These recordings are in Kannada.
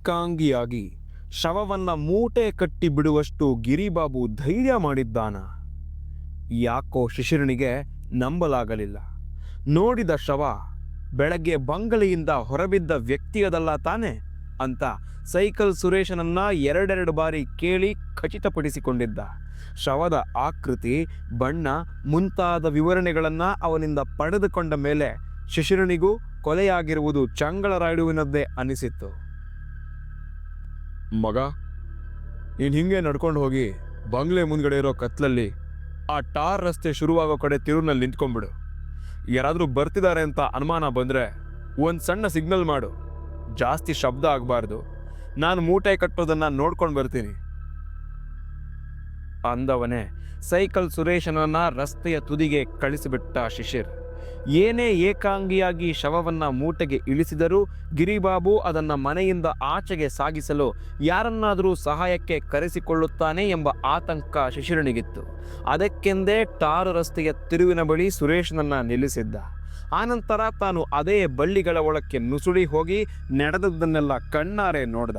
ಏಕಾಂಗಿಯಾಗಿ ಶವವನ್ನ ಮೂಟೆ ಕಟ್ಟಿ ಬಿಡುವಷ್ಟು ಗಿರಿಬಾಬು ಧೈರ್ಯ ಮಾಡಿದ್ದಾನ. ಯಾಕೋ ಶಿಶಿರನಿಗೆ ನಂಬಲಾಗಲಿಲ್ಲ. ನೋಡಿದ ಶವ ಬೆಳಗ್ಗೆ ಬಂಗಲೆಯಿಂದ ಹೊರಬಿದ್ದ ವ್ಯಕ್ತಿಯದಲ್ಲ ತಾನೆ ಅಂತ ಸೈಕಲ್ ಸುರೇಶನನ್ನ ಎರಡೆರಡು ಬಾರಿ ಕೇಳಿ ಖಚಿತಪಡಿಸಿಕೊಂಡಿದ್ದ. ಶವದ ಆಕೃತಿ, ಬಣ್ಣ ಮುಂತಾದ ವಿವರಣೆಗಳನ್ನು ಅವನಿಂದ ಪಡೆದುಕೊಂಡ ಮೇಲೆ ಶಿಶಿರನಿಗೂ ಕೊಲೆಯಾಗಿರುವುದು ಚಂಗಳರಾಯುಡುವಿನದ್ದೇ ಅನಿಸಿತ್ತು. ಮಗ, ನೀನು ಹಿಂಗೆ ನಡ್ಕೊಂಡು ಹೋಗಿ ಬಂಗ್ಲೆ ಮುಂದ್ಗಡೆ ಇರೋ ಕತ್ಲಲ್ಲಿ ಆ ಟಾರ್ ರಸ್ತೆ ಶುರುವಾಗೋ ಕಡೆ ತಿರುವಿನಲ್ಲಿ ನಿಂತ್ಕೊಂಡ್ಬಿಡು. ಯಾರಾದರೂ ಬರ್ತಿದ್ದಾರೆ ಅಂತ ಅನುಮಾನ ಬಂದರೆ ಒಂದು ಸಣ್ಣ ಸಿಗ್ನಲ್ ಮಾಡು. ಜಾಸ್ತಿ ಶಬ್ದ ಆಗಬಾರ್ದು. ನಾನು ಮೂಟೆ ಕಟ್ಟೋದನ್ನು ನೋಡ್ಕೊಂಡು ಬರ್ತೀನಿ. ಅಂದವನೇ, ಸೈಕಲ್ ಸುರೇಶನನ್ನ ರಸ್ತೆಯ ತುದಿಗೆ ಕಳಿಸಿಬಿಟ್ಟ ಶಿಶಿರ್. ಏನೇ ಏಕಾಂಗಿಯಾಗಿ ಶವವನ್ನ ಮೂಟೆಗೆ ಇಳಿಸಿದರೂ ಗಿರಿಬಾಬು ಅದನ್ನ ಮನೆಯಿಂದ ಆಚೆಗೆ ಸಾಗಿಸಲು ಯಾರನ್ನಾದರೂ ಸಹಾಯಕ್ಕೆ ಕರೆಸಿಕೊಳ್ಳುತ್ತಾನೆ ಎಂಬ ಆತಂಕ ಶಿಶಿರನಿಗಿತ್ತು. ಅದಕ್ಕೆಂದೇ ಟಾರು ರಸ್ತೆಯ ತಿರುವಿನ ಬಳಿ ಸುರೇಶನನ್ನ ನಿಲ್ಲಿಸಿದ್ದ. ಆನಂತರ ತಾನು ಅದೇ ಬಳ್ಳಿಗಳ ಒಳಕ್ಕೆ ನುಸುಳಿ ಹೋಗಿ ನಡೆದದ್ದನ್ನೆಲ್ಲ ಕಣ್ಣಾರೆ ನೋಡ್ದ.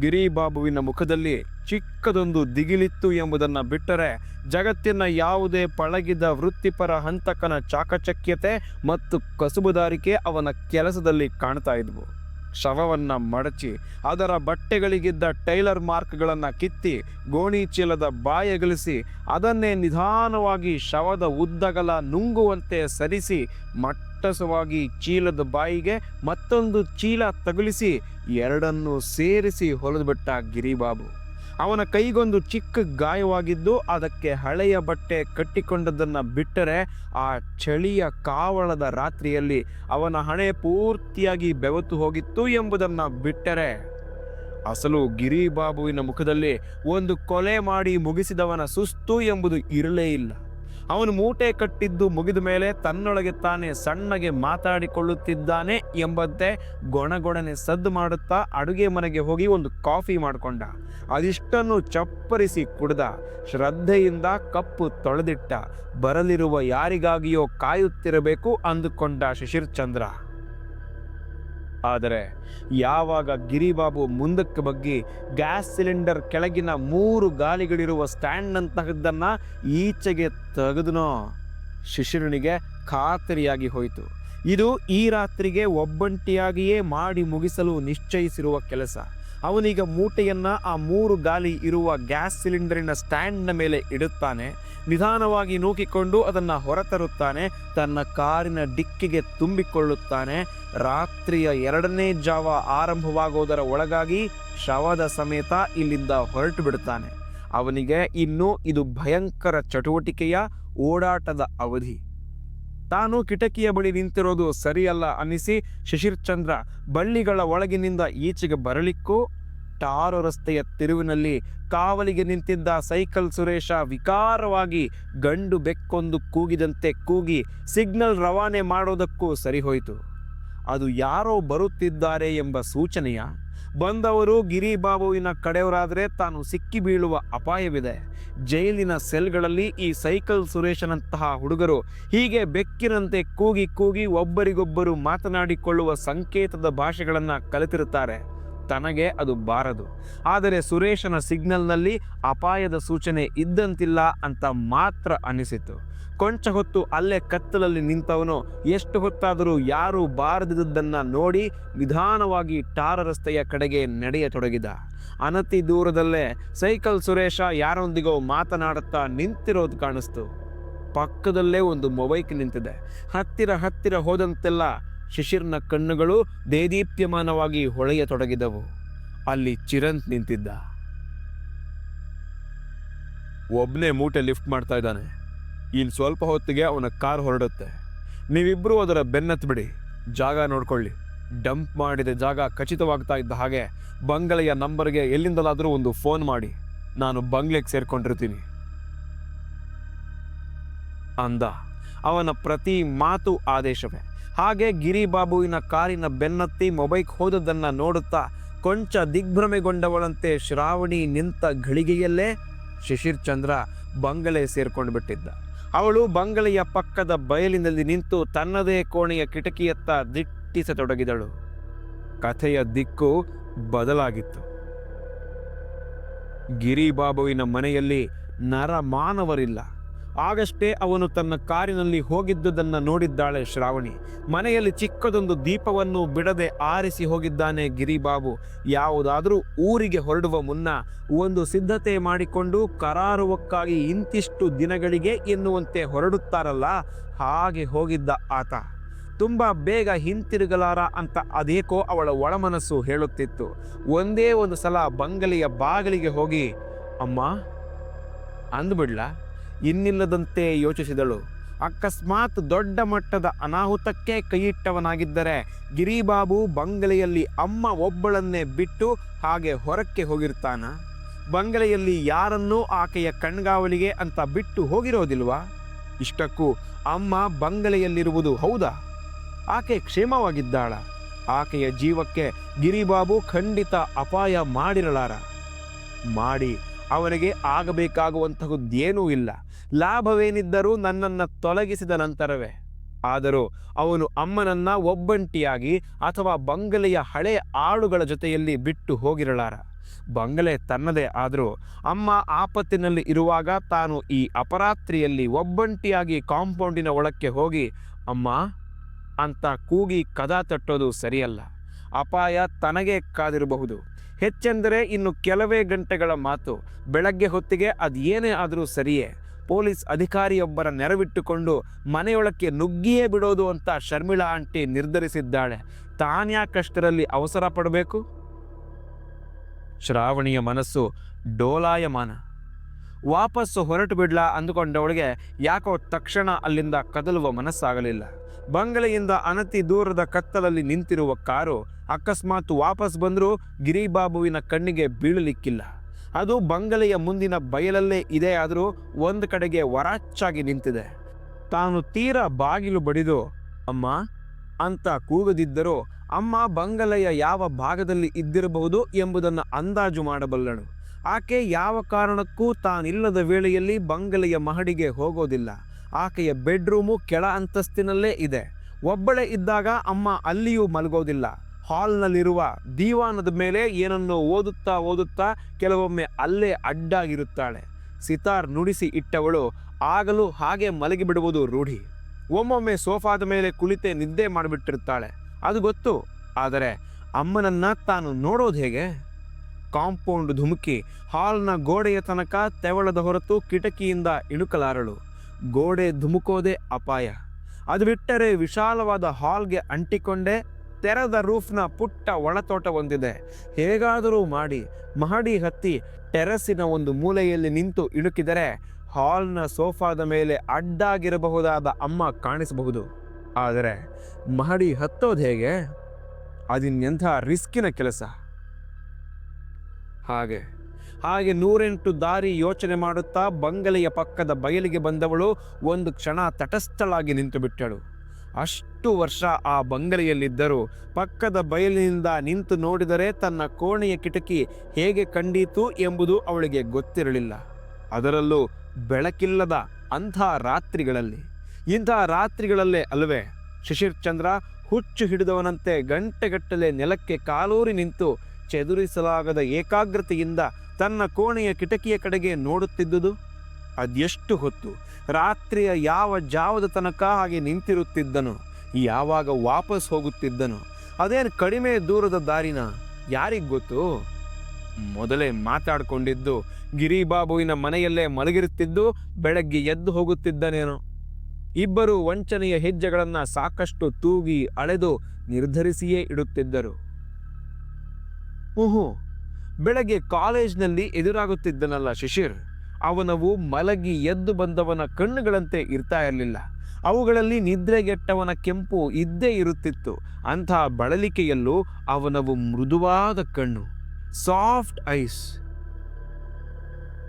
ಗಿರಿಬಾಬುವಿನ ಮುಖದಲ್ಲಿ ಚಿಕ್ಕದೊಂದು ದಿಗಿಲಿತ್ತು ಎಂಬುದನ್ನು ಬಿಟ್ಟರೆ ಜಗತ್ತಿನ ಯಾವುದೇ ಪಳಗಿದ ವೃತ್ತಿಪರ ಹಂತಕನ ಚಾಕಚಕ್ಯತೆ ಮತ್ತು ಕಸುಬುದಾರಿಕೆ ಅವನ ಕೆಲಸದಲ್ಲಿ ಕಾಣ್ತಾ ಇದ್ವು. ಶವವನ್ನು ಮಡಚಿ, ಅದರ ಬಟ್ಟೆಗಳಿಗಿದ್ದ ಟೈಲರ್ ಮಾರ್ಕ್ಗಳನ್ನು ಕಿತ್ತಿ, ಗೋಣಿ ಚೀಲದ ಬಾಯಗಲಿಸಿ ಅದನ್ನೇ ನಿಧಾನವಾಗಿ ಶವದ ಉದ್ದಗಲ ನುಂಗುವಂತೆ ಸರಿಸಿ, ಮಟ್ಟಸವಾಗಿ ಚೀಲದ ಬಾಯಿಗೆ ಮತ್ತೊಂದು ಚೀಲ ತಗುಲಿಸಿ ಎರಡನ್ನು ಸೇರಿಸಿ ಹೊಲಿದುಬಿಟ್ಟ ಗಿರಿಬಾಬು. ಅವನ ಕೈಗೊಂದು ಚಿಕ್ಕ ಗಾಯವಾಗಿದ್ದು ಅದಕ್ಕೆ ಹಳೆಯ ಬಟ್ಟೆ ಕಟ್ಟಿಕೊಂಡದ್ದನ್ನು ಬಿಟ್ಟರೆ ಆ ಚಳಿಯ ಕಾವಳದ ರಾತ್ರಿಯಲ್ಲಿ ಅವನ ಹಣೆ ಪೂರ್ತಿಯಾಗಿ ಬೆವತು ಹೋಗಿತ್ತು ಎಂಬುದನ್ನು ಬಿಟ್ಟರೆ. ಅಸಲು ಗಿರಿಬಾಬುವಿನ ಮುಖದಲ್ಲಿ ಒಂದು ಕೊಲೆ ಮಾಡಿ ಮುಗಿಸಿದವನ ಸುಸ್ತು ಎಂಬುದು ಇರಲೇ ಇಲ್ಲ. ಅವನು ಮೂಟೆ ಕಟ್ಟಿದ್ದು ಮುಗಿದ ಮೇಲೆ ತನ್ನೊಳಗೆ ತಾನೇ ಸಣ್ಣಗೆ ಮಾತಾಡಿಕೊಳ್ಳುತ್ತಿದ್ದಾನೆ ಎಂಬಂತೆ ಗೊಣಗೊಣನೆ ಸದ್ದು ಮಾಡುತ್ತಾ ಅಡುಗೆ ಮನೆಗೆ ಹೋಗಿ ಒಂದು ಕಾಫಿ ಮಾಡಿಕೊಂಡ. ಅದಿಷ್ಟನ್ನು ಚಪ್ಪರಿಸಿ ಕುಡ್ದ. ಶ್ರದ್ಧೆಯಿಂದ ಕಪ್ಪು ತೊಳೆದಿಟ್ಟ. ಬರಲಿರುವ ಯಾರಿಗಾಗಿಯೋ ಕಾಯುತ್ತಿರಬೇಕು ಅಂದುಕೊಂಡ ಶಿಶಿರ್ ಚಂದ್ರ ಆದರೆ ಯಾವಾಗ ಗಿರಿಬಾಬು ಮುಂದಕ್ಕೆ ಬಗ್ಗಿ ಗ್ಯಾಸ್ ಸಿಲಿಂಡರ್ ಕೆಳಗಿನ ಮೂರು ಗಾಲಿಗಳಿರುವ ಸ್ಟ್ಯಾಂಡ್ನಂತಹದ್ದನ್ನು ಈಚೆಗೆ ತೆಗೆದನೋ? ಶಿಶಿರನಿಗೆ ಖಾತರಿಯಾಗಿ ಹೋಯಿತು. ಇದು ಈ ರಾತ್ರಿಗೆ ಒಬ್ಬಂಟಿಯಾಗಿಯೇ ಮಾಡಿ ಮುಗಿಸಲು ನಿಶ್ಚಯಿಸಿರುವ ಕೆಲಸ. ಅವನೀಗ ಮೂಟೆಯನ್ನು ಆ ಮೂರು ಗಾಲಿ ಇರುವ ಗ್ಯಾಸ್ ಸಿಲಿಂಡರಿನ ಸ್ಟ್ಯಾಂಡ್ನ ಮೇಲೆ ಇಡುತ್ತಾನೆ. ನಿಧಾನವಾಗಿ ನೂಕಿಕೊಂಡು ಅದನ್ನು ಹೊರತರುತ್ತಾನೆ. ತನ್ನ ಕಾರಿನ ಡಿಕ್ಕಿಗೆ ತುಂಬಿಕೊಳ್ಳುತ್ತಾನೆ. ರಾತ್ರಿಯ ಎರಡನೇ ಜಾವ ಆರಂಭವಾಗುವುದರ ಒಳಗಾಗಿ ಶವದ ಸಮೇತ ಇಲ್ಲಿಂದ ಹೊರಟು ಬಿಡುತ್ತಾನೆ. ಅವನಿಗೆ ಇನ್ನು ಇದು ಭಯಂಕರ ಚಟುವಟಿಕೆಯ ಓಡಾಟದ ಅವಧಿ. ತಾನು ಕಿಟಕಿಯ ಬಳಿ ನಿಂತಿರೋದು ಸರಿಯಲ್ಲ ಅನ್ನಿಸಿ ಶಶಿರ್ಚಂದ್ರ ಬಳ್ಳಿಗಳ ಒಳಗಿನಿಂದ ಈಚೆಗೆ ಬರಲಿಕ್ಕೂ ಟಾರು ರಸ್ತೆಯ ತಿರುವಿನಲ್ಲಿ ಕಾವಲಿಗೆ ನಿಂತಿದ್ದ ಸೈಕಲ್ ಸುರೇಶ ವಿಕಾರವಾಗಿ ಗಂಡು ಬೆಕ್ಕೊಂದು ಕೂಗಿದಂತೆ ಕೂಗಿ ಸಿಗ್ನಲ್ ರವಾನೆ ಮಾಡೋದಕ್ಕೂ ಸರಿಹೋಯಿತು. ಅದು ಯಾರೋ ಬರುತ್ತಿದ್ದಾರೆ ಎಂಬ ಸೂಚನೆಯ ಬಂದವರು ಗಿರಿಬಾಬುವಿನ ಕಡೆಯವರಾದರೆ ತಾನು ಸಿಕ್ಕಿ ಬೀಳುವ ಅಪಾಯವಿದೆ. ಜೈಲಿನ ಸೆಲ್ಗಳಲ್ಲಿ ಈ ಸೈಕಲ್ ಸುರೇಶನಂತಹ ಹುಡುಗರು ಹೀಗೆ ಬೆಕ್ಕಿನಂತೆ ಕೂಗಿ ಕೂಗಿ ಒಬ್ಬರಿಗೊಬ್ಬರು ಮಾತನಾಡಿಕೊಳ್ಳುವ ಸಂಕೇತದ ಭಾಷೆಗಳನ್ನು ಕಲಿತಿರುತ್ತಾರೆ. ತನಗೆ ಅದು ಬಾರದು. ಆದರೆ ಸುರೇಶನ ಸಿಗ್ನಲ್ನಲ್ಲಿ ಅಪಾಯದ ಸೂಚನೆ ಇದ್ದಂತಿಲ್ಲ ಅಂತ ಮಾತ್ರ ಅನಿಸಿತು. ಕೊಂಚ ಹೊತ್ತು ಅಲ್ಲೇ ಕತ್ತಲಲ್ಲಿ ನಿಂತವನು, ಎಷ್ಟು ಹೊತ್ತಾದರೂ ಯಾರೂ ಬಾರದಿದ್ದನ್ನ ನೋಡಿ ನಿಧಾನವಾಗಿ ಟಾರ ರಸ್ತೆಯ ಕಡೆಗೆ ನಡೆಯತೊಡಗಿದ. ಅನತಿ ದೂರದಲ್ಲೇ ಸೈಕಲ್ ಸುರೇಶ ಯಾರೊಂದಿಗೋ ಮಾತನಾಡುತ್ತಾ ನಿಂತಿರೋದು ಕಾಣಿಸ್ತು. ಪಕ್ಕದಲ್ಲೇ ಒಂದು ಮೊಬೈಕ್ ನಿಂತಿದೆ. ಹತ್ತಿರ ಹತ್ತಿರ ಹೋದಂತೆಲ್ಲ ಶಿಶಿರ್ನ ಕಣ್ಣುಗಳು ದೇದೀಪ್ಯಮಾನವಾಗಿ ಹೊಳೆಯತೊಡಗಿದವು. ಅಲ್ಲಿ ಚಿರಂತ್ ನಿಂತಿದ್ದ. ಒಬ್ಬನೇ ಮೂಟೆ ಲಿಫ್ಟ್ ಮಾಡ್ತಾ ಇದ್ದಾನೆ. ಇನ್ನು ಸ್ವಲ್ಪ ಹೊತ್ತಿಗೆ ಅವನ ಕಾರ್ ಹೊರಡುತ್ತೆ. ನೀವಿಬ್ಬರೂ ಅದರ ಬೆನ್ನತ್ಬಿಡಿ. ಜಾಗ ನೋಡ್ಕೊಳ್ಳಿ. ಡಂಪ್ ಮಾಡಿದ ಜಾಗ ಖಚಿತವಾಗ್ತಾ ಇದ್ದ ಹಾಗೆ ಬಂಗಲೆಯ ನಂಬರ್ಗೆ ಎಲ್ಲಿಂದಲಾದರೂ ಒಂದು ಫೋನ್ ಮಾಡಿ. ನಾನು ಬಂಗ್ಲೆಗೆ ಸೇರ್ಕೊಂಡಿರ್ತೀನಿ. ಅಂದ. ಅವನ ಪ್ರತಿ ಮಾತು ಆದೇಶವೇ. ಹಾಗೆ ಗಿರಿಬಾಬುವಿನ ಕಾರಿನ ಬೆನ್ನತ್ತಿ ಮೊಬೈಕ್ ಹೋದದನ್ನು ನೋಡುತ್ತಾ ಕೊಂಚ ದಿಗ್ಭ್ರಮೆಗೊಂಡವಳಂತೆ ಶ್ರಾವಣಿ ನಿಂತ ಘಳಿಗೆಯಲ್ಲೇ ಶಿಶಿರ್ ಚಂದ್ರ ಬಂಗಲೆ ಸೇರ್ಕೊಂಡು ಬಿಟ್ಟಿದ್ದ. ಅವಳು ಬಂಗಲೆಯ ಪಕ್ಕದ ಬಯಲಿನಲ್ಲಿ ನಿಂತು ತನ್ನದೇ ಕೋಣೆಯ ಕಿಟಕಿಯತ್ತ ದಿಟ್ಟಿಸತೊಡಗಿದಳು. ಕಥೆಯ ದಿಕ್ಕು ಬದಲಾಗಿತ್ತು. ಗಿರಿಬಾಬುವಿನ ಮನೆಯಲ್ಲಿ ನರ ಮಾನವರಿಲ್ಲ ಆಗಷ್ಟೇ ಅವನು ತನ್ನ ಕಾರಿನಲ್ಲಿ ಹೋಗಿದ್ದುದನ್ನು ನೋಡಿದ್ದಾಳೆ ಶ್ರಾವಣಿ. ಮನೆಯಲ್ಲಿ ಚಿಕ್ಕದೊಂದು ದೀಪವನ್ನು ಬಿಡದೆ ಆರಿಸಿ ಹೋಗಿದ್ದಾನೆ ಗಿರಿಬಾಬು. ಯಾವುದಾದರೂ ಊರಿಗೆ ಹೊರಡುವ ಮುನ್ನ ಒಂದು ಸಿದ್ಧತೆ ಮಾಡಿಕೊಂಡು ಕರಾರುವಕ್ಕಾಗಿ ಇಂತಿಷ್ಟು ದಿನಗಳಿಗೆ ಎನ್ನುವಂತೆ ಹೊರಡುತ್ತಾರಲ್ಲ, ಹಾಗೆ ಹೋಗಿದ್ದ ಆತ. ತುಂಬ ಬೇಗ ಹಿಂತಿರುಗಲಾರ ಅಂತ ಅದೇಕೋ ಅವಳ ಒಳಮನಸ್ಸು ಹೇಳುತ್ತಿತ್ತು. ಒಂದೇ ಒಂದು ಸಲ ಬಂಗಲೆಯ ಬಾಗಿಲಿಗೆ ಹೋಗಿ, ಅಮ್ಮ, ಅಂದ್ಬಿಡ್ಲ? ಇನ್ನಿಲ್ಲದಂತೆ ಯೋಚಿಸಿದಳು. ಅಕಸ್ಮಾತ್ ದೊಡ್ಡ ಮಟ್ಟದ ಅನಾಹುತಕ್ಕೆ ಕೈಯಿಟ್ಟವನಾಗಿದ್ದರೆ ಗಿರಿಬಾಬು ಬಂಗಲೆಯಲ್ಲಿ ಅಮ್ಮ ಒಬ್ಬಳನ್ನೇ ಬಿಟ್ಟು ಹಾಗೆ ಹೊರಕ್ಕೆ ಹೋಗಿರ್ತಾನ? ಬಂಗಲೆಯಲ್ಲಿ ಯಾರನ್ನೂ ಆಕೆಯ ಕಣ್ಗಾವಲಿಗೆ ಅಂತ ಬಿಟ್ಟು ಹೋಗಿರೋದಿಲ್ವಾ? ಇಷ್ಟಕ್ಕೂ ಅಮ್ಮ ಬಂಗಲೆಯಲ್ಲಿರುವುದು ಹೌದಾ? ಆಕೆ ಕ್ಷೇಮವಾಗಿದ್ದಾಳ? ಆಕೆಯ ಜೀವಕ್ಕೆ ಗಿರಿಬಾಬು ಖಂಡಿತ ಅಪಾಯ ಮಾಡಿರಲಾರ. ಮಾಡಿ ಅವನಿಗೆ ಆಗಬೇಕಾಗುವಂತಹದ್ದೇನೂ ಇಲ್ಲ. ಲಾಭವೇನಿದ್ದರೂ ನನ್ನನ್ನು ತೊಲಗಿಸಿದ ನಂತರವೇ. ಆದರೂ ಅವನು ಅಮ್ಮನನ್ನ ಒಬ್ಬಂಟಿಯಾಗಿ ಅಥವಾ ಬಂಗಲೆಯ ಹಳೆಯ ಆಳುಗಳ ಜೊತೆಯಲ್ಲಿ ಬಿಟ್ಟು ಹೋಗಿರಲಾರ. ಬಂಗಲೆ ತನ್ನದೇ, ಆದರೂ ಅಮ್ಮ ಆಪತ್ತಿನಲ್ಲಿ ಇರುವಾಗ ತಾನು ಈ ಅಪರಾತ್ರಿಯಲ್ಲಿ ಒಬ್ಬಂಟಿಯಾಗಿ ಕಾಂಪೌಂಡಿನ ಒಳಕ್ಕೆ ಹೋಗಿ, ಅಮ್ಮ, ಅಂತ ಕೂಗಿ ಕದ ತಟ್ಟೋದು ಸರಿಯಲ್ಲ. ಅಪಾಯ ತನಗೆ ಕಾದಿರಬಹುದು. ಹೆಚ್ಚೆಂದರೆ ಇನ್ನು ಕೆಲವೇ ಗಂಟೆಗಳ ಮಾತು. ಬೆಳಗ್ಗೆ ಹೊತ್ತಿಗೆ ಅದೇನೇ ಆದರೂ ಸರಿಯೇ. ಪೊಲೀಸ್ ಅಧಿಕಾರಿಯೊಬ್ಬರ ನೆರವಿಟ್ಟುಕೊಂಡು ಮನೆಯೊಳಕ್ಕೆ ನುಗ್ಗಿಯೇ ಬಿಡೋದು ಅಂತ ಶರ್ಮಿಳಾ ಆಂಟಿ ನಿರ್ಧರಿಸಿದ್ದಾಳೆ. ತಾನ್ಯಾಕಷ್ಟರಲ್ಲಿ ಅವಸರ ಪಡಬೇಕು? ಶ್ರಾವಣಿಯ ಮನಸ್ಸು ಡೋಲಾಯಮಾನ. ವಾಪಸ್ಸು ಹೊರಟು ಬಿಡ್ಲಾ ಅಂದುಕೊಂಡವಳಿಗೆ ಯಾಕೋ ತಕ್ಷಣ ಅಲ್ಲಿಂದ ಕದಲುವ ಮನಸ್ಸಾಗಲಿಲ್ಲ. ಬಂಗಲೆಯಿಂದ ಅನತಿ ದೂರದ ಕತ್ತಲಲ್ಲಿ ನಿಂತಿರುವ ಕಾರು ಅಕಸ್ಮಾತ್ ವಾಪಸ್ ಬಂದರೂ ಗಿರಿಬಾಬುವಿನ ಕಣ್ಣಿಗೆ ಬೀಳಲಿಕ್ಕಿಲ್ಲ. ಅದು ಬಂಗಲೆಯ ಮುಂದಿನ ಬಯಲಲ್ಲೇ ಇದೆ ಆದರೂ ಒಂದು ಕಡೆಗೆ ವರಾಚಾಗಿ ನಿಂತಿದೆ. ತಾನು ತೀರಾ ಬಾಗಿಲು ಬಡಿದು, ಅಮ್ಮ, ಅಂತ ಕೂಗದಿದ್ದರೂ ಅಮ್ಮ ಬಂಗಲೆಯ ಯಾವ ಭಾಗದಲ್ಲಿ ಇದ್ದಿರಬಹುದು ಎಂಬುದನ್ನು ಅಂದಾಜು ಮಾಡಬಲ್ಲಳು. ಆಕೆ ಯಾವ ಕಾರಣಕ್ಕೂ ತಾನಿಲ್ಲದ ವೇಳೆಯಲ್ಲಿ ಬಂಗಲೆಯ ಮಹಡಿಗೆ ಹೋಗೋದಿಲ್ಲ. ಆಕೆಯ ಬೆಡ್ರೂಮು ಕೆಳ ಅಂತಸ್ತಿನಲ್ಲೇ ಇದೆ. ಒಬ್ಬಳೇ ಇದ್ದಾಗ ಅಮ್ಮ ಅಲ್ಲಿಯೂ ಮಲಗೋದಿಲ್ಲ. ಹಾಲ್ನಲ್ಲಿರುವ ದೀವಾನದ ಮೇಲೆ ಏನನ್ನೋ ಓದುತ್ತಾ ಓದುತ್ತಾ ಕೆಲವೊಮ್ಮೆ ಅಲ್ಲೇ ಅಡ್ಡಾಗಿರುತ್ತಾಳೆ. ಸಿತಾರ್ ನುಡಿಸಿ ಇಟ್ಟವಳು, ಆಗಲೂ ಹಾಗೆ ಮಲಗಿಬಿಡುವುದು ರೂಢಿ. ಒಮ್ಮೊಮ್ಮೆ ಸೋಫಾದ ಮೇಲೆ ಕುಳಿತೆ ನಿದ್ದೆ ಮಾಡಿಬಿಟ್ಟಿರ್ತಾಳೆ. ಅದು ಗೊತ್ತು, ಆದರೆ ಅಮ್ಮನನ್ನ ತಾನು ನೋಡೋದು ಹೇಗೆ? ಕಾಂಪೌಂಡ್ ಧುಮುಕಿ, ಹಾಲ್ನ ಗೋಡೆಯ ತನಕ ತೆವಳದ ಹೊರತು ಕಿಟಕಿಯಿಂದ ಇಣುಕಲಾರಳು. ಗೋಡೆ ಧುಮುಕೋದೇ ಅಪಾಯ. ಅದು ಬಿಟ್ಟರೆ ವಿಶಾಲವಾದ ಹಾಲ್ಗೆ ಅಂಟಿಕೊಂಡೇ ತೆರೆದ ರೂಫ್ನ ಪುಟ್ಟ ಒಳತೋಟ ಹೊಂದಿದೆ. ಹೇಗಾದರೂ ಮಾಡಿ, ಮಹಡಿ ಹತ್ತಿ ಟೆರಸಿನ ಒಂದು ಮೂಲೆಯಲ್ಲಿ ನಿಂತು ಇಣುಕಿದರೆ ಹಾಲ್ನ ಸೋಫಾದ ಮೇಲೆ ಅಡ್ಡಾಗಿರಬಹುದಾದ ಅಮ್ಮ ಕಾಣಿಸಬಹುದು. ಆದರೆ ಮಹಡಿ ಹತ್ತೋದು ಹೇಗೆ? ಅದಿನ್ನೆಂಥ ರಿಸ್ಕಿನ ಕೆಲಸ. ಹಾಗೆ ಹಾಗೆ ನೂರೆಂಟು ದಾರಿ ಯೋಚನೆ ಮಾಡುತ್ತಾ ಬಂಗಲೆಯ ಪಕ್ಕದ ಬಯಲಿಗೆ ಬಂದವಳು ಒಂದು ಕ್ಷಣ ತಟಸ್ಥಳಾಗಿ ನಿಂತು ಬಿಟ್ಟಳು ಅಷ್ಟು ವರ್ಷ ಆ ಬಂಗಲೆಯಲ್ಲಿದ್ದರೂ ಪಕ್ಕದ ಬಯಲಿನಿಂದ ನಿಂತು ನೋಡಿದರೆ ತನ್ನ ಕೋಣೆಯ ಕಿಟಕಿ ಹೇಗೆ ಕಂಡೀತು ಎಂಬುದು ಅವಳಿಗೆ ಗೊತ್ತಿರಲಿಲ್ಲ. ಅದರಲ್ಲೂ ಬೆಳಕಿಲ್ಲದ ಅಂಥ ರಾತ್ರಿಗಳಲ್ಲಿ. ಇಂಥ ರಾತ್ರಿಗಳಲ್ಲೇ ಅಲ್ವೇ ಶಿಶಿರ್ ಚಂದ್ರ ಹುಚ್ಚು ಹಿಡಿದವನಂತೆ ಗಂಟೆಗಟ್ಟಲೆ ನೆಲಕ್ಕೆ ಕಾಲೂರಿ ನಿಂತು ಚದುರಿಸಲಾಗದ ಏಕಾಗ್ರತೆಯಿಂದ ತನ್ನ ಕೋಣೆಯ ಕಿಟಕಿಯ ಕಡೆಗೆ ನೋಡುತ್ತಿದ್ದುದು? ಅದೆಷ್ಟು ಹೊತ್ತು? ರಾತ್ರಿಯ ಯಾವ ಜಾವದ ತನಕ ಹಾಗೆ ನಿಂತಿರುತ್ತಿದ್ದನು? ಯಾವಾಗ ವಾಪಸ್ ಹೋಗುತ್ತಿದ್ದನು? ಅದೇನು ಕಡಿಮೆ ದೂರದ ದಾರಿನ? ಯಾರಿಗೆ ಗೊತ್ತು? ಮೊದಲೇ ಮಾತಾಡ್ಕೊಂಡಿದ್ದು ಗಿರಿಬಾಬುವಿನ ಮನೆಯಲ್ಲೇ ಮಲಗಿರುತ್ತಿದ್ದು ಬೆಳಗ್ಗೆ ಎದ್ದು ಹೋಗುತ್ತಿದ್ದನೇನೋ. ಇಬ್ಬರು ವಂಚನೆಯ ಹೆಜ್ಜೆಗಳನ್ನು ಸಾಕಷ್ಟು ತೂಗಿ ಅಳೆದು ನಿರ್ಧರಿಸಿಯೇ ಇಡುತ್ತಿದ್ದರು. ಊಹು ಬೆಳಗ್ಗೆ ಕಾಲೇಜ್ನಲ್ಲಿ ಎದುರಾಗುತ್ತಿದ್ದನಲ್ಲ ಶಿಶಿರ್. ಅವನವು ಮಲಗಿ ಎದ್ದು ಬಂದವನ ಕಣ್ಣುಗಳಂತೆ ಇರ್ತಾ ಇರಲಿಲ್ಲ. ಅವುಗಳಲ್ಲಿ ನಿದ್ರೆಗೆಟ್ಟವನ ಕೆಂಪು ಇದ್ದೇ ಇರುತ್ತಿತ್ತು. ಅಂಥ ಬಳಲಿಕೆಯಲ್ಲೂ ಅವನವು ಮೃದುವಾದ ಕಣ್ಣು. Soft eyes.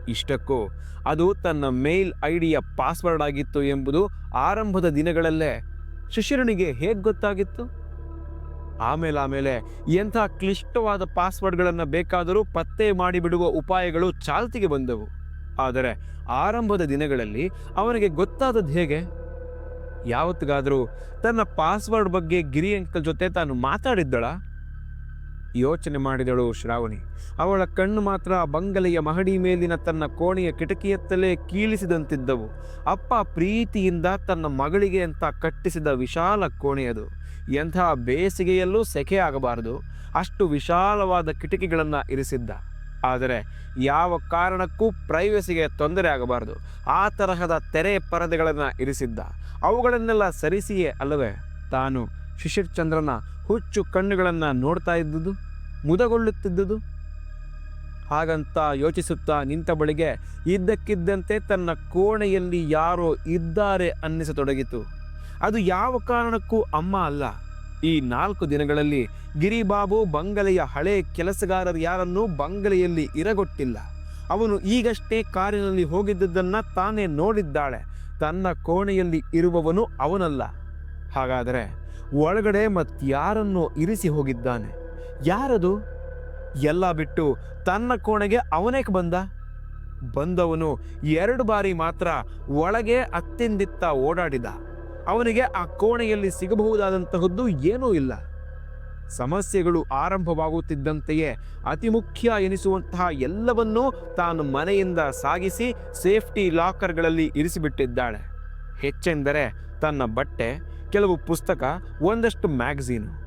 ಇಷ್ಟಕ್ಕೂ ಅದು ತನ್ನ ಮೇಲ್ ಐಡಿಯ ಪಾಸ್ವರ್ಡ್ ಆಗಿತ್ತು ಎಂಬುದು ಆರಂಭದ ದಿನಗಳಲ್ಲೇ. ಶಿಶಿರನಿಗೆ ಹೇಗೆ ಗೊತ್ತಾಗಿತ್ತು? ಆಮೇಲೆ ಆಮೇಲೆ ಎಂಥ ಕ್ಲಿಷ್ಟವಾದ ಪಾಸ್ವರ್ಡ್ಗಳನ್ನು ಬೇಕಾದರೂ ಪತ್ತೆ ಮಾಡಿಬಿಡುವ ಉಪಾಯಗಳು ಚಾಲ್ತಿಗೆ ಬಂದವು. ಆದರೆ ಆರಂಭದ ದಿನಗಳಲ್ಲಿ ಅವನಿಗೆ ಗೊತ್ತಾದದ್ದು ಹೇಗೆ? ಯಾವತ್ತಿಗಾದರೂ ತನ್ನ ಪಾಸ್ವರ್ಡ್ ಬಗ್ಗೆ ಗಿರಿ ಅಂಕಲ್ ಜೊತೆ ತಾನು ಮಾತಾಡಿದ್ದಳ? ಯೋಚನೆ ಮಾಡಿದಳು ಶ್ರಾವಣಿ. ಅವಳ ಕಣ್ಣು ಮಾತ್ರ ಬಂಗಲೆಯ ಮಹಡಿ ಮೇಲಿನ ತನ್ನ ಕೋಣೆಯ ಕಿಟಕಿಯತ್ತಲೇ ಕೀಳಿಸಿದಂತಿದ್ದವು. ಅಪ್ಪ ಪ್ರೀತಿಯಿಂದ ತನ್ನ ಮಗಳಿಗೆ ಅಂತ ಕಟ್ಟಿಸಿದ ವಿಶಾಲ ಕೋಣೆಯದು. ಎಂಥ ಬೇಸಿಗೆಯಲ್ಲೂ ಸೆಕೆ ಆಗಬಾರದು. ಅಷ್ಟು ವಿಶಾಲವಾದ ಕಿಟಕಿಗಳನ್ನು ಇರಿಸಿದ್ದ. ಆದರೆ ಯಾವ ಕಾರಣಕ್ಕೂ ಪ್ರೈವಸಿಗೆ ತೊಂದರೆ ಆಗಬಾರದು. ಆ ತರಹದ ತೆರೆ ಪರದೆಗಳನ್ನು ಇರಿಸಿದ್ದ. ಅವುಗಳನ್ನೆಲ್ಲ ಸರಿಸಿಯೇ ಅಲ್ಲವೇ? ತಾನು ಶಿಶಿರ್ ಚಂದ್ರನ ಹುಚ್ಚು ಕಣ್ಣುಗಳನ್ನು ನೋಡ್ತಾ ಇದ್ದುದು? ಮುದಗೊಳ್ಳುತ್ತಿದ್ದುದು? ಹಾಗಂತ ಯೋಚಿಸುತ್ತಾ ನಿಂತ ಬಳಿಗೆ ಇದ್ದಕ್ಕಿದ್ದಂತೆ ತನ್ನ ಕೋಣೆಯಲ್ಲಿ ಯಾರೋ ಇದ್ದಾರೆ ಅನ್ನಿಸತೊಡಗಿತು. ಅದು ಯಾವ ಕಾರಣಕ್ಕೂ ಅಮ್ಮ ಅಲ್ಲ. ಈ ನಾಲ್ಕು ದಿನಗಳಲ್ಲಿ ಗಿರಿಬಾಬು ಬಂಗಲೆಯ ಹಳೆ ಕೆಲಸಗಾರರು ಯಾರನ್ನೂ ಬಂಗಲೆಯಲ್ಲಿ ಇರಗೊಟ್ಟಿಲ್ಲ. ಅವನು ಈಗಷ್ಟೇ ಕಾರಿನಲ್ಲಿ ಹೋಗಿದ್ದುದನ್ನು ತಾನೇ ನೋಡಿದ್ದಾಳೆ. ತನ್ನ ಕೋಣೆಯಲ್ಲಿ ಇರುವವನು ಅವನಲ್ಲ. ಹಾಗಾದರೆ ಒಳಗಡೆ ಮತ್ತಾರನ್ನು ಇರಿಸಿ ಹೋಗಿದ್ದಾನೆ. ಯಾರದು? ಎಲ್ಲ ಬಿಟ್ಟು ತನ್ನ ಕೋಣೆಗೆ ಅವನೇಕೆ ಬಂದ? ಬಂದವನು ಎರಡು ಬಾರಿ ಮಾತ್ರ ಒಳಗೆ ಅತ್ತಿಂದಿತ್ತ ಓಡಾಡಿದ. ಅವನಿಗೆ ಆ ಕೋಣೆಯಲ್ಲಿ ಸಿಗಬಹುದಾದಂತಹದ್ದು ಏನೂ ಇಲ್ಲ. ಸಮಸ್ಯೆಗಳು ಆರಂಭವಾಗುತ್ತಿದ್ದಂತೆಯೇ ಅತಿ ಮುಖ್ಯ ಎನಿಸುವಂತಹ ಎಲ್ಲವನ್ನೂ ತಾನು ಮನೆಯಿಂದ ಸಾಗಿಸಿ ಸೇಫ್ಟಿ ಲಾಕರ್ಗಳಲ್ಲಿ ಇರಿಸಿಬಿಟ್ಟಿದ್ದಾಳೆ. ಹೆಚ್ಚೆಂದರೆ ತನ್ನ ಬಟ್ಟೆ, ಕೆಲವು ಪುಸ್ತಕ, ಒಂದಷ್ಟು ಮ್ಯಾಗಝೀನು.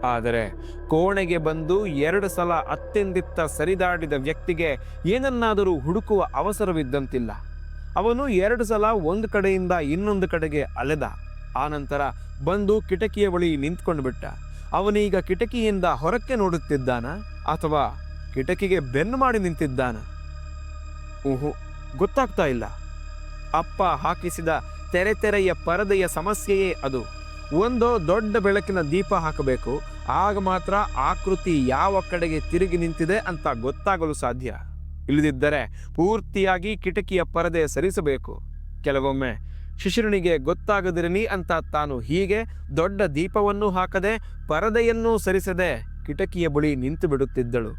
ಆದರೆ ಕೋಣೆಗೆ ಬಂದು ಎರಡು ಸಲ ಅತ್ತೆಂದಿತ್ತ ಸರಿದಾಡಿದ ವ್ಯಕ್ತಿಗೆ ಏನನ್ನಾದರೂ ಹುಡುಕುವ ಅವಸರವಿದ್ದಂತಿಲ್ಲ. ಅವನು ಎರಡು ಸಲ ಒಂದು ಕಡೆಯಿಂದ ಇನ್ನೊಂದು ಕಡೆಗೆ ಅಲೆದ. ಆನಂತರ ಬಂದು ಕಿಟಕಿಯ ಬಳಿ ನಿಂತ್ಕೊಂಡು ಬಿಟ್ಟ. ಅವನೀಗ ಕಿಟಕಿಯಿಂದ ಹೊರಕ್ಕೆ ನೋಡುತ್ತಿದ್ದಾನ ಅಥವಾ ಕಿಟಕಿಗೆ ಬೆನ್ನು ಮಾಡಿ ನಿಂತಿದ್ದಾನ? ಊಹು ಗೊತ್ತಾಗ್ತಾ ಇಲ್ಲ. ಅಪ್ಪ ಹಾಕಿಸಿದ ತೆರೆ ತೆರೆಯ ಪರದೆಯ ಸಮಸ್ಯೆಯೇ ಅದು. ಒಂದು ದೊಡ್ಡ ಬೆಳಕಿನ ದೀಪ ಹಾಕಬೇಕು, ಆಗ ಮಾತ್ರ ಆಕೃತಿ ಯಾವ ಕಡೆಗೆ ತಿರುಗಿ ನಿಂತಿದೆ ಅಂತ ಗೊತ್ತಾಗಲು ಸಾಧ್ಯ. ಇಲ್ಲದಿದ್ದರೆ ಪೂರ್ತಿಯಾಗಿ ಕಿಟಕಿಯ ಪರದೆ ಸರಿಸಬೇಕು. ಕೆಲವೊಮ್ಮೆ ಶಿಶಿರನಿಗೆ ಗೊತ್ತಾಗದಿರಲಿ ಅಂತ ತಾನು ಹೀಗೆ ದೊಡ್ಡ ದೀಪವನ್ನು ಹಾಕದೆ ಪರದೆಯನ್ನೂ ಸರಿಸದೆ ಕಿಟಕಿಯ ಬಳಿ ನಿಂತು ಬಿಡುತ್ತಿದ್ದಳು.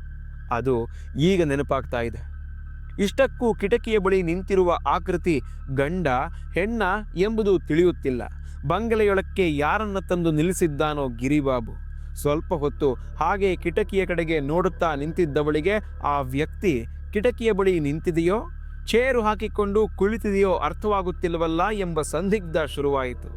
ಅದು ಈಗ ನೆನಪಾಗ್ತಾ ಇದೆ. ಇಷ್ಟಕ್ಕೂ ಕಿಟಕಿಯ ಬಳಿ ನಿಂತಿರುವ ಆಕೃತಿ ಗಂಡ, ಹೆಣ್ಣ ಎಂಬುದು ತಿಳಿಯುತ್ತಿಲ್ಲ. ಬಂಗಲೆಯೊಳಕ್ಕೆ ಯಾರನ್ನ ತಂದು ನಿಲ್ಲಿಸಿದ್ದಾನೋ ಗಿರಿಬಾಬು. ಸ್ವಲ್ಪ ಹೊತ್ತು ಹಾಗೆ ಕಿಟಕಿಯ ಕಡೆಗೆ ನೋಡುತ್ತಾ ನಿಂತಿದ್ದವಳಿಗೆ ಆ ವ್ಯಕ್ತಿ ಕಿಟಕಿಯ ಬಳಿ ನಿಂತಿದೆಯೋ, ಚೇರು ಹಾಕಿಕೊಂಡು ಕುಳಿತಿದೆಯೋ ಅರ್ಥವಾಗುತ್ತಿಲ್ಲವಲ್ಲ ಎಂಬ ಸಂದಿಗ್ಧ ಶುರುವಾಯಿತು.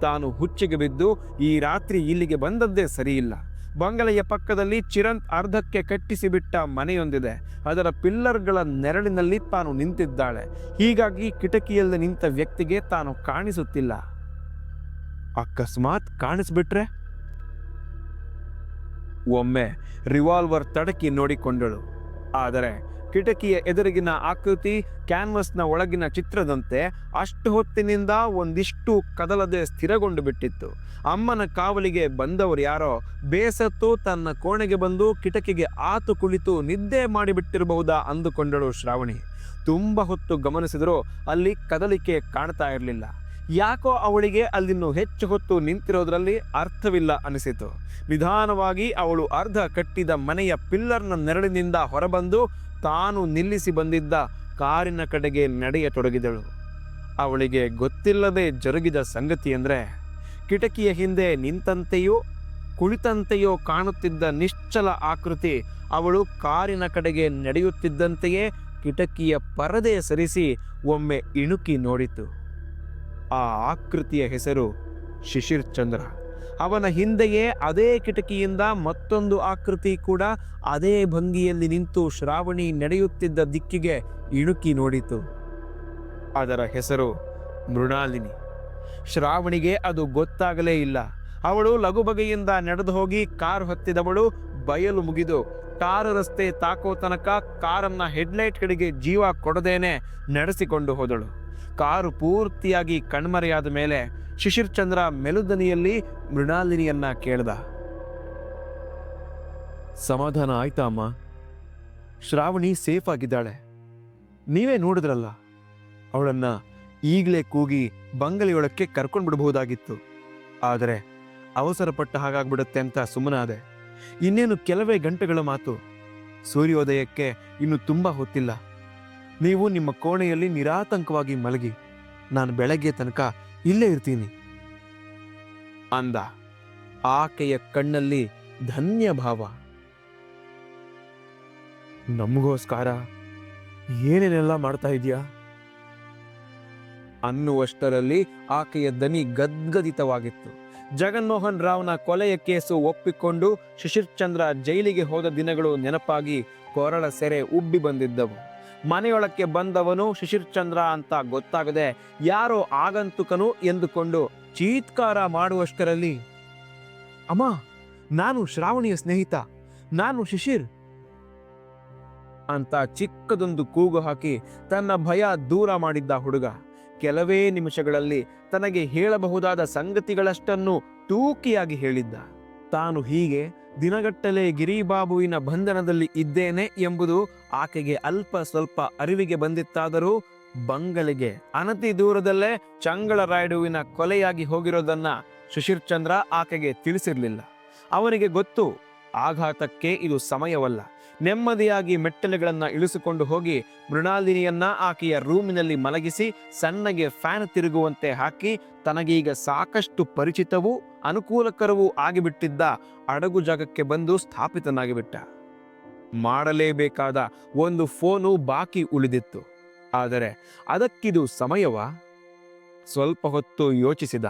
ತಾನು ಹುಚ್ಚಿಗೆ ಬಿದ್ದು, ಈ ರಾತ್ರಿ ಇಲ್ಲಿಗೆ ಬಂದದ್ದೇ ಸರಿಯಿಲ್ಲ. ಬಂಗಲೆಯ ಪಕ್ಕದಲ್ಲಿ ಚಿರಂತ್ ಅರ್ಧಕ್ಕೆ ಕಟ್ಟಿಸಿಬಿಟ್ಟ ಮನೆಯೊಂದಿದೆ. ಅದರ ಪಿಲ್ಲರ್ಗಳ ನೆರಳಿನಲ್ಲಿ ತಾನು ನಿಂತಿದ್ದಾಳೆ. ಹೀಗಾಗಿ ಕಿಟಕಿಯಲ್ಲಿ ನಿಂತ ವ್ಯಕ್ತಿಗೆ ತಾನು ಕಾಣಿಸುತ್ತಿಲ್ಲ. ಅಕಸ್ಮಾತ್ ಕಾಣಿಸ್ಬಿಟ್ರೆ? ಒಮ್ಮೆ ರಿವಾಲ್ವರ್ ತಡಕಿ ನೋಡಿಕೊಂಡಳು. ಆದರೆ ಕಿಟಕಿಯ ಎದುರಿಗಿನ ಆಕೃತಿ, ಕ್ಯಾನ್ವಸ್ನ ಒಳಗಿನ ಚಿತ್ರದಂತೆ ಅಷ್ಟು ಹೊತ್ತಿನಿಂದ ಒಂದಿಷ್ಟು ಕದಲದೆ ಸ್ಥಿರಗೊಂಡು ಬಿಟ್ಟಿತ್ತು. ಅಮ್ಮನ ಕಾವಲಿಗೆ ಬಂದವರು ಯಾರೋ ಬೇಸತ್ತು ತನ್ನ ಕೋಣೆಗೆ ಬಂದು ಕಿಟಕಿಗೆ ಆತು ಕುಳಿತು ನಿದ್ದೆ ಮಾಡಿಬಿಟ್ಟಿರಬಹುದಾ ಅಂದುಕೊಂಡಳು ಶ್ರಾವಣಿ. ತುಂಬ ಹೊತ್ತು ಗಮನಿಸಿದರೂ ಅಲ್ಲಿ ಕದಲಿಕೆ ಕಾಣ್ತಾ ಇರಲಿಲ್ಲ. ಯಾಕೋ ಅವಳಿಗೆ ಅಲ್ಲಿನ್ನು ಹೆಚ್ಚು ಹೊತ್ತು ನಿಂತಿರೋದ್ರಲ್ಲಿ ಅರ್ಥವಿಲ್ಲ ಅನಿಸಿತು. ನಿಧಾನವಾಗಿ ಅವಳು ಅರ್ಧ ಕಟ್ಟಿದ ಮನೆಯ ಪಿಲ್ಲರ್ನ ನೆರಳಿನಿಂದ ಹೊರಬಂದು ತಾನು ನಿಲ್ಲಿಸಿ ಬಂದಿದ್ದ ಕಾರಿನ ಕಡೆಗೆ ನಡೆಯತೊಡಗಿದಳು. ಅವಳಿಗೆ ಗೊತ್ತಿಲ್ಲದೆ ಜರುಗಿದ ಸಂಗತಿ ಅಂದರೆ ಕಿಟಕಿಯ ಹಿಂದೆ ನಿಂತಂತೆಯೋ ಕುಳಿತಂತೆಯೋ ಕಾಣುತ್ತಿದ್ದ ನಿಶ್ಚಲ ಆಕೃತಿ ಅವಳು ಕಾರಿನ ಕಡೆಗೆ ನಡೆಯುತ್ತಿದ್ದಂತೆಯೇ ಕಿಟಕಿಯ ಪರದೆ ಸರಿಸಿ ಒಮ್ಮೆ ಇಣುಕಿ ನೋಡಿತು. ಆ ಆಕೃತಿಯ ಹೆಸರು ಶಿಶಿರ್ ಚಂದ್ರ ಅವನ ಹಿಂದೆಯೇ ಅದೇ ಕಿಟಕಿಯಿಂದ ಮತ್ತೊಂದು ಆಕೃತಿ ಕೂಡ ಅದೇ ಭಂಗಿಯಲ್ಲಿ ನಿಂತು ಶ್ರಾವಣಿ ನಡೆಯುತ್ತಿದ್ದ ದಿಕ್ಕಿಗೆ ಇಣುಕಿ ನೋಡಿತು. ಅದರ ಹೆಸರು ಮೃಣಾಲಿನಿ. ಶ್ರಾವಣಿಗೆ ಅದು ಗೊತ್ತಾಗಲೇ ಇಲ್ಲ. ಅವಳು ಲಘುಬಗೆಯಿಂದ ನಡೆದು ಹೋಗಿ ಕಾರು ಹತ್ತಿದವಳು ಬಯಲು ಮುಗಿದು, ಕಾರು ರಸ್ತೆ ತಾಕೋ ತನಕ ಕಾರನ್ನ ಹೆಡ್ಲೈಟ್ ಕಡೆಗೆ ಜೀವ ಕೊಡದೇನೆ ನಡೆಸಿಕೊಂಡು ಹೋದಳು. ಕಾರು ಪೂರ್ತಿಯಾಗಿ ಕಣ್ಮರೆಯಾದ ಮೇಲೆ ಶಿಶಿರ್ ಚಂದ್ರ ಮೆಲುದನಿಯಲ್ಲಿ ಮೃಣಾಲಿನಿಯನ್ನ ಕೇಳ್ದ. ಸಮಾಧಾನ ಆಯ್ತಾ ಅಮ್ಮ? ಶ್ರಾವಣಿ ಸೇಫ್ ಆಗಿದ್ದಾಳೆ. ನೀವೇ ನೋಡಿದ್ರಲ್ಲ, ಅವಳನ್ನ ಈಗಲೇ ಕೂಗಿ ಬಂಗಲೆಯೊಳಕ್ಕೆ ಕರ್ಕೊಂಡು ಬಿಡಬಹುದಾಗಿತ್ತು ಆದರೆ ಅವಸರ ಪಟ್ಟ ಹಾಗಾಗ್ಬಿಡುತ್ತೆ ಅಂತ ಸುಮ್ಮನಾದೆ. ಇನ್ನೇನು ಕೆಲವೇ ಗಂಟೆಗಳ ಮಾತು. ಸೂರ್ಯೋದಯಕ್ಕೆ ಇನ್ನು ತುಂಬ ಹೊತ್ತಿಲ್ಲ. ನೀವು ನಿಮ್ಮ ಕೋಣೆಯಲ್ಲಿ ನಿರಾತಂಕವಾಗಿ ಮಲಗಿ. ನಾನು ಬೆಳಗ್ಗೆ ತನಕ ಇಲ್ಲೇ ಇರ್ತೀನಿ. ಅಂದ. ಆಕೆಯ ಕಣ್ಣಲ್ಲಿ ಧನ್ಯ ಭಾವ. ನಮಗೋಸ್ಕರ ಏನೇನೆಲ್ಲ ಮಾಡ್ತಾ ಇದೆಯಾ ಅನ್ನುವಷ್ಟರಲ್ಲಿ ಆಕೆಯ ದನಿ ಗದ್ಗದಿತವಾಗಿತ್ತು. ಜಗನ್ಮೋಹನ್ ರಾವ್ನ ಕೊಲೆಯ ಕೇಸು ಒಪ್ಪಿಕೊಂಡು ಶಿಶಿರ್ ಚಂದ್ರ ಜೈಲಿಗೆ ಹೋದ ದಿನಗಳು ನೆನಪಾಗಿ ಕೊರಳ ಸೆರೆ ಉಬ್ಬಿ ಬಂದಿದ್ದವು. ಮನೆಯೊಳಕ್ಕೆ ಬಂದವನು ಶಿಶಿರ್ಚಂದ್ರ ಅಂತ ಗೊತ್ತಾಗದೆ, ಯಾರೋ ಆಗಂತುಕನು ಎಂದುಕೊಂಡು ಚೀತ್ಕಾರ ಮಾಡುವಷ್ಟರಲ್ಲಿ, ಅಮ್ಮ, ನಾನು ಶ್ರಾವಣಿಯ ಸ್ನೇಹಿತ, ನಾನು ಶಿಶಿರ್ ಅಂತ ಚಿಕ್ಕದೊಂದು ಕೂಗು ಹಾಕಿ ತನ್ನ ಭಯ ದೂರ ಮಾಡಿದ್ದ ಹುಡುಗ. ಕೆಲವೇ ನಿಮಿಷಗಳಲ್ಲಿ ತನಗೆ ಹೇಳಬಹುದಾದ ಸಂಗತಿಗಳಷ್ಟನ್ನು ಟೂಕಿಯಾಗಿ ಹೇಳಿದ್ದ. ತಾನು ಹೀಗೆ ದಿನಗಟ್ಟಲೆ ಗಿರಿಬಾಬುವಿನ ಬಂಧನದಲ್ಲಿ ಇದ್ದೇನೆ ಎಂಬುದು ಆಕೆಗೆ ಅಲ್ಪ ಸ್ವಲ್ಪ ಅರಿವಿಗೆ ಬಂದಿತ್ತಾದರೂ ಬಂಗಲೆಗೆ ಅನತಿ ದೂರದಲ್ಲೇ ಚಂಗಳರಾಯುಡುವಿನ ಕೊಲೆಯಾಗಿ ಹೋಗಿರೋದನ್ನ ಸುಶೀರ್ ಚಂದ್ರ ಆಕೆಗೆ ತಿಳಿಸಿರಲಿಲ್ಲ. ಅವನಿಗೆ ಗೊತ್ತು, ಆಘಾತಕ್ಕೆ ಇದು ಸಮಯವಲ್ಲ. ನೆಮ್ಮದಿಯಾಗಿ ಮೆಟ್ಟಲುಗಳನ್ನು ಇಳಿಸಿಕೊಂಡು ಹೋಗಿ ಮೃಣಾಲಿನಿಯನ್ನ ಆಕೆಯ ರೂಮಿನಲ್ಲಿ ಮಲಗಿಸಿ ಸಣ್ಣಗೆ ಫ್ಯಾನ್ ತಿರುಗುವಂತೆ ಹಾಕಿ ತನಗೀಗ ಸಾಕಷ್ಟು ಪರಿಚಿತವೂ ಅನುಕೂಲಕರವೂ ಆಗಿಬಿಟ್ಟಿದ್ದ ಅಡಗು ಜಾಗಕ್ಕೆ ಬಂದು ಸ್ಥಾಪಿತನಾಗಿಬಿಟ್ಟ. ಮಾಡಲೇಬೇಕಾದ ಒಂದು ಫೋನು ಬಾಕಿ ಉಳಿದಿತ್ತು. ಆದರೆ ಅದಕ್ಕಿದು ಸಮಯವ? ಸ್ವಲ್ಪ ಹೊತ್ತು ಯೋಚಿಸಿದ.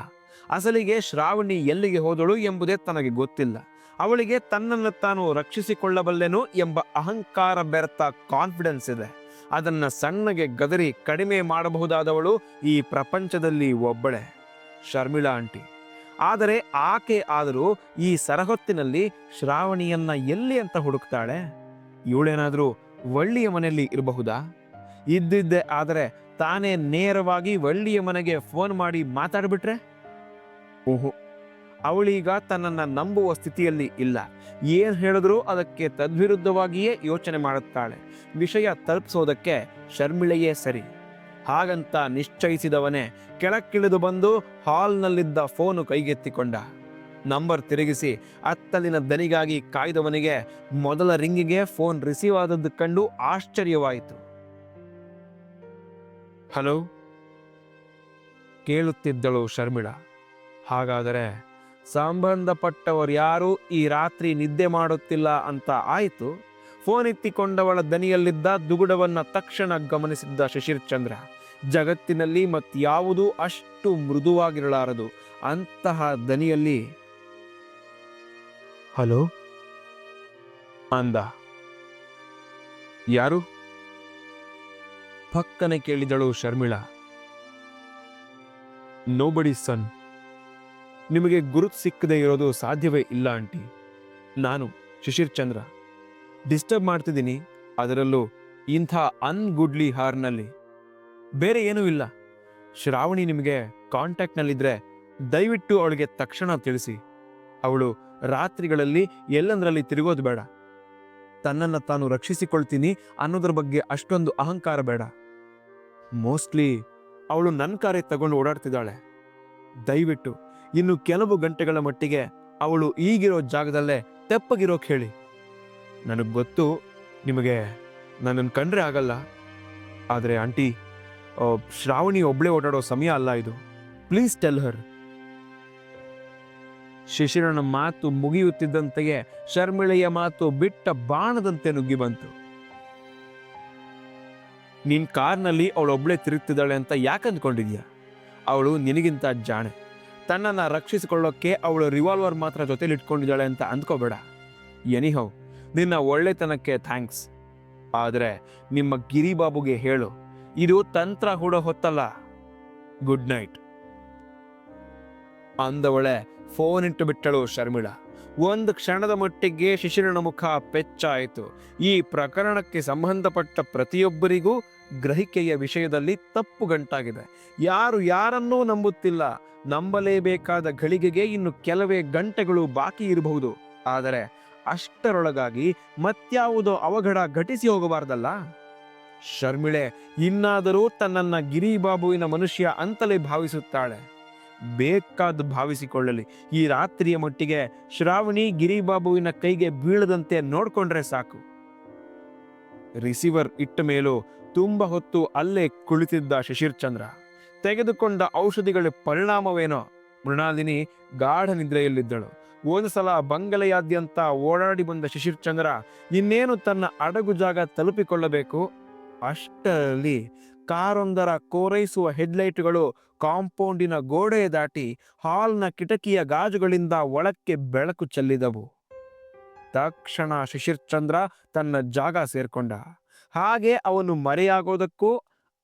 ಅಸಲಿಗೆ ಶ್ರಾವಣಿ ಎಲ್ಲಿಗೆ ಹೋದಳು ಎಂಬುದೇ ತನಗೆ ಗೊತ್ತಿಲ್ಲ. ಅವಳಿಗೆ ತನ್ನನ್ನು ತಾನು ರಕ್ಷಿಸಿಕೊಳ್ಳಬಲ್ಲೆನು ಎಂಬ ಅಹಂಕಾರ ಬೆರೆತ ಕಾನ್ಫಿಡೆನ್ಸ್ ಇದೆ. ಅದನ್ನ ಸಣ್ಣಗೆ ಗದರಿ ಕಡಿಮೆ ಮಾಡಬಹುದಾದವಳು ಈ ಪ್ರಪಂಚದಲ್ಲಿ ಒಬ್ಬಳೆ. ಶರ್ಮಿಳಾ ಆಂಟಿ. ಆದರೆ ಆಕೆ ಆದರೂ ಈ ಸರಹೊತ್ತಿನಲ್ಲಿ ಶ್ರಾವಣಿಯನ್ನ ಎಲ್ಲಿ ಅಂತ ಹುಡುಕ್ತಾಳೆ? ಇವಳೇನಾದರೂ ಒಳ್ಳಿಯ ಮನೆಯಲ್ಲಿ ಇರಬಹುದಾ? ಇದ್ದಿದ್ದೆ ಆದರೆ ತಾನೇ ನೇರವಾಗಿ ಒಳ್ಳಿಯ ಮನೆಗೆ ಫೋನ್ ಮಾಡಿ ಮಾತಾಡ್ಬಿಟ್ರೆ? ಓಹೋ ಅವಳೀಗ ತನ್ನನ್ನು ನಂಬುವ ಸ್ಥಿತಿಯಲ್ಲಿ ಇಲ್ಲ. ಏನು ಹೇಳಿದ್ರೂ ಅದಕ್ಕೆ ತದ್ವಿರುದ್ಧವಾಗಿಯೇ ಯೋಚನೆ ಮಾಡುತ್ತಾಳೆ. ವಿಷಯ ತಲುಪಿಸೋದಕ್ಕೆ ಶರ್ಮಿಳೆಯೇ ಸರಿ. ಹಾಗಂತ ನಿಶ್ಚಯಿಸಿದವನೇ ಕೆಳಕ್ಕಿಳಿದು ಬಂದು ಹಾಲ್ನಲ್ಲಿದ್ದ ಫೋನು ಕೈಗೆತ್ತಿಕೊಂಡ. ನಂಬರ್ ತಿರುಗಿಸಿ ಅತ್ತಲಿನ ದನಿಗಾಗಿ ಕಾಯ್ದವನಿಗೆ ಮೊದಲ ರಿಂಗಿಗೆ ಫೋನ್ ರಿಸೀವ್ ಆದದ್ದು ಕಂಡು ಆಶ್ಚರ್ಯವಾಯಿತು. ಹಲೋ? ಕೇಳುತ್ತಿದ್ದಳು ಶರ್ಮಿಳಾ. ಹಾಗಾದರೆ ಸಂಬಂಧಪಟ್ಟವರು ಯಾರೂ ಈ ರಾತ್ರಿ ನಿದ್ದೆ ಮಾಡುತ್ತಿಲ್ಲ ಅಂತ ಆಯಿತು. ಫೋನ್ ಎತ್ತಿಕೊಂಡವಳ ದನಿಯಲ್ಲಿದ್ದ ದುಗುಡವನ್ನು ತಕ್ಷಣ ಗಮನಿಸಿದ್ದ ಶಶಿರ್ ಚಂದ್ರ ಜಗತ್ತಿನಲ್ಲಿ ಮತ್ತಾವುದೂ ಅಷ್ಟು ಮೃದುವಾಗಿರಲಾರದು. ಅಂತಹ ದನಿಯಲ್ಲಿ ಹಲೋ? ಅಂದ. ಯಾರು? ಪಕ್ಕನೆ ಕೇಳಿದಳು ಶರ್ಮಿಳಾ. ನೋಬಡಿ ಸನ್ ನಿಮಗೆ ಗುರುತು ಸಿಕ್ಕದೆ ಇರೋದು ಸಾಧ್ಯವೇ ಇಲ್ಲ, ಆಂಟಿ. ನಾನು ಶಿಶಿರ್ ಚಂದ್ರ. ಡಿಸ್ಟರ್ಬ್ ಮಾಡ್ತಿದ್ದೀನಿ, ಅದರಲ್ಲೂ ಇಂಥ ಅನ್ಗುಡ್ಲಿ ಹಾರ್ನಲ್ಲಿ. ಬೇರೆ ಏನೂ ಇಲ್ಲ. ಶ್ರಾವಣಿ ನಿಮಗೆ ಕಾಂಟ್ಯಾಕ್ಟ್ನಲ್ಲಿದ್ದರೆ ದಯವಿಟ್ಟು ಅವಳಿಗೆ ತಕ್ಷಣ ತಿಳಿಸಿ. ಅವಳು ರಾತ್ರಿಗಳಲ್ಲಿ ಎಲ್ಲಂದ್ರಲ್ಲಿ ತಿರುಗೋದು ಬೇಡ. ತನ್ನನ್ನು ತಾನು ರಕ್ಷಿಸಿಕೊಳ್ತೀನಿ ಅನ್ನೋದ್ರ ಬಗ್ಗೆ ಅಷ್ಟೊಂದು ಅಹಂಕಾರ ಬೇಡ. ಮೋಸ್ಟ್ಲಿ ಅವಳು ನನ್ನ ಕಾರೇ ತಗೊಂಡು ಓಡಾಡ್ತಿದ್ದಾಳೆ. ದಯವಿಟ್ಟು ಇನ್ನು ಕೆಲವು ಗಂಟೆಗಳ ಮಟ್ಟಿಗೆ ಅವಳು ಈಗಿರೋ ಜಾಗದಲ್ಲೇ ತೆಪ್ಪಗಿರೋಕ್ ಹೇಳಿ. ನನಗೆ ಗೊತ್ತು ನಿಮಗೆ ನನ್ನನ್ನು ಕಂಡ್ರೆ ಆಗಲ್ಲ. ಆದರೆ ಆಂಟಿ ಶ್ರಾವಣಿ ಒಬ್ಳೆ ಓಡಾಡೋ ಸಮಯ ಅಲ್ಲ ಇದು. ಪ್ಲೀಸ್ ಟೆಲ್ ಹರ್. ಶಿಶಿರನ ಮಾತು ಮುಗಿಯುತ್ತಿದ್ದಂತೆಯೇ ಶರ್ಮಿಳೆಯ ಮಾತು ಬಿಟ್ಟ ಬಾಣದಂತೆ ನುಗ್ಗಿ ಬಂತು. ನಿನ್ ಕಾರ್ನಲ್ಲಿ ಅವಳೊಬ್ಳೆ ತಿರುಗ್ತಿದ್ದಾಳೆ ಅಂತ ಯಾಕೆ ಅಂದ್ಕೊಂಡಿದ್ಯಾ ಅವಳು ನಿನಗಿಂತ ಜಾಣೆ. ತನ್ನನ್ನು ರಕ್ಷಿಸಿಕೊಳ್ಳೋಕ್ಕೆ ಅವಳು ರಿವಾಲ್ವರ್ ಮಾತ್ರ ಜೊತೆಲಿ ಇಟ್ಕೊಂಡಿದ್ದಾಳೆ ಅಂತ ಅಂದ್ಕೋಬೇಡ. ಎನಿಹೌ ನಿನ್ನ ಒಳ್ಳೆತನಕ್ಕೆ ಥ್ಯಾಂಕ್ಸ್ ಆದರೆ ನಿಮ್ಮ ಗಿರಿಬಾಬುಗೆ ಹೇಳು, ಇದು ತಂತ್ರ ಹೂಡೋ ಹೊತ್ತಲ್ಲ. ಗುಡ್ ನೈಟ್ ಅಂದವಳೆ ಫೋನ್ ಇಟ್ಟು ಬಿಟ್ಟಳು ಶರ್ಮಿಳಾ. ಒಂದು ಕ್ಷಣದ ಮಟ್ಟಿಗೆ ಶಿಶಿರನ ಮುಖ ಪೆಚ್ಚಾಯಿತು. ಈ ಪ್ರಕರಣಕ್ಕೆ ಸಂಬಂಧಪಟ್ಟ ಪ್ರತಿಯೊಬ್ಬರಿಗೂ ಗ್ರಹಿಕೆಯ ವಿಷಯದಲ್ಲಿ ತಪ್ಪು ಗಂಟಾಗಿದೆ. ಯಾರು ಯಾರನ್ನೂ ನಂಬುತ್ತಿಲ್ಲ. ನಂಬಲೇಬೇಕಾದ ಘಳಿಗೆಗೆ ಇನ್ನು ಕೆಲವೇ ಗಂಟೆಗಳು ಬಾಕಿ ಇರಬಹುದು. ಆದರೆ ಅಷ್ಟರೊಳಗಾಗಿ ಮತ್ಯಾವುದೋ ಅವಘಡ ಘಟಿಸಿ ಹೋಗಬಾರ್ದಲ್ಲ. ಶರ್ಮಿಳೆ, ಇನ್ನಾದರೂ ತನ್ನನ್ನ ಗಿರಿಬಾಬುವಿನ ಮನುಷ್ಯ ಅಂತಲೇ ಭಾವಿಸುತ್ತಾಳೆ. ಬೇಕಾದ ಭಾವಿಸಿಕೊಳ್ಳಲಿ. ಈ ರಾತ್ರಿಯ ಮಟ್ಟಿಗೆ ಶ್ರಾವಣಿ ಗಿರಿಬಾಬುವಿನ ಕೈಗೆ ಬೀಳದಂತೆ ನೋಡ್ಕೊಂಡ್ರೆ ಸಾಕು. ರಿಸೀವರ್ ಇಟ್ಟ ಮೇಲೂ ತುಂಬ ಹೊತ್ತು ಅಲ್ಲೇ ಕುಳಿತಿದ್ದ ಶಶಿರ್ ಚಂದ್ರ ತೆಗೆದುಕೊಂಡ ಔಷಧಿಗಳ ಪರಿಣಾಮವೇನೋ? ಮೃಣಾಲಿನಿ ಗಾಢ ನಿದ್ರೆಯಲ್ಲಿದ್ದಳು. ಒಂದು ಸಲ ಬಂಗಲೆಯಾದ್ಯಂತ ಓಡಾಡಿ ಬಂದ ಶಶಿರ್ಚಂದ್ರ, ಇನ್ನೇನು ತನ್ನ ಅಡಗು ಜಾಗ ತಲುಪಿಕೊಳ್ಳಬೇಕು? ಅಷ್ಟರಲ್ಲಿ ಕಾರೊಂದರ ಕೋರೈಸುವ ಹೆಡ್ಲೈಟ್ಗಳು ಕಾಂಪೌಂಡಿನ ಗೋಡೆ ದಾಟಿ ಹಾಲ್ನ ಕಿಟಕಿಯ ಗಾಜುಗಳಿಂದ ಒಳಕ್ಕೆ ಬೆಳಕು ಚೆಲ್ಲಿದವು. ತಕ್ಷಣ ಶಿಶಿರ್ಚಂದ್ರ ತನ್ನ ಜಾಗ ಸೇರ್ಕೊಂಡ. ಹಾಗೆ ಅವನು ಮರೆಯಾಗೋದಕ್ಕೂ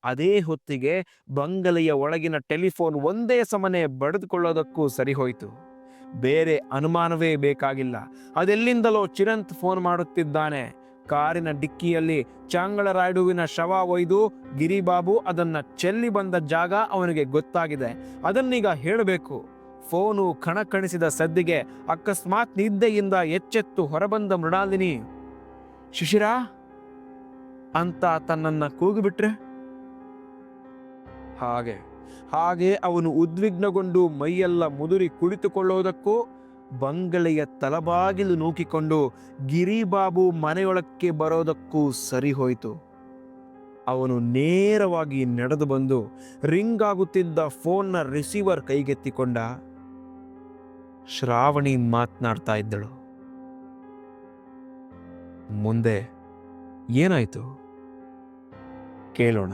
ಅದೇ ಹೊತ್ತಿಗೆ ಬಂಗಲೆಯ ಒಳಗಿನ ಟೆಲಿಫೋನ್ ಒಂದೇ ಸಮನೆ ಬಡಿದುಕೊಳ್ಳೋದಕ್ಕೂ ಸರಿ ಹೋಯಿತು ಬೇರೆ ಅನುಮಾನವೇ ಬೇಕಾಗಿಲ್ಲ. ಅದೆಲ್ಲಿಂದಲೋ ಚಿರಂತ್ ಫೋನ್ ಮಾಡುತ್ತಿದ್ದಾನೆ. ಕಾರಿನ ಡಿಕ್ಕಿಯಲ್ಲಿ ಚಾಂಗಳರಾಯ್ಡುವಿನ ಶವ ಒಯ್ದು ಗಿರಿಬಾಬು ಅದನ್ನ ಚೆಲ್ಲಿ ಬಂದ ಜಾಗ ಅವನಿಗೆ ಗೊತ್ತಾಗಿದೆ. ಅದನ್ನೀಗ ಹೇಳಬೇಕು. ಫೋನು ಕಣಕಣಿಸಿದ ಸದ್ದಿಗೆ ಅಕಸ್ಮಾತ್ ನಿದ್ದೆಯಿಂದ ಎಚ್ಚೆತ್ತು ಹೊರಬಂದ ಮೃಣಾಲಿನಿ, ಶಿಶಿರ ಅಂತ ತನ್ನನ್ನು ಕೂಗಿಬಿಟ್ರೆ? ಹಾಗೆ ಹಾಗೆ ಅವನು ಉದ್ವಿಗ್ನಗೊಂಡು ಮೈಯೆಲ್ಲ ಮುದುರಿ ಕುಳಿತುಕೊಳ್ಳುವುದಕ್ಕೂ ಬಂಗಲೆಯ ತಲಬಾಗಿಲು ನೂಕಿಕೊಂಡು ಗಿರಿಬಾಬು ಮನೆಯೊಳಕ್ಕೆ ಬರೋದಕ್ಕೂ ಸರಿ ಹೋಯಿತು ಅವನು ನೇರವಾಗಿ ನಡೆದು ಬಂದು ರಿಂಗ್ ಆಗುತ್ತಿದ್ದ ಫೋನ್ನ ರಿಸೀವರ್ ಕೈಗೆತ್ತಿಕೊಂಡ ಶ್ರಾವಣಿ ಮಾತನಾಡ್ತಾ ಇದ್ದಳು. ಮುಂದೆ ಏನಾಯ್ತು? ಕೇಳೋಣ.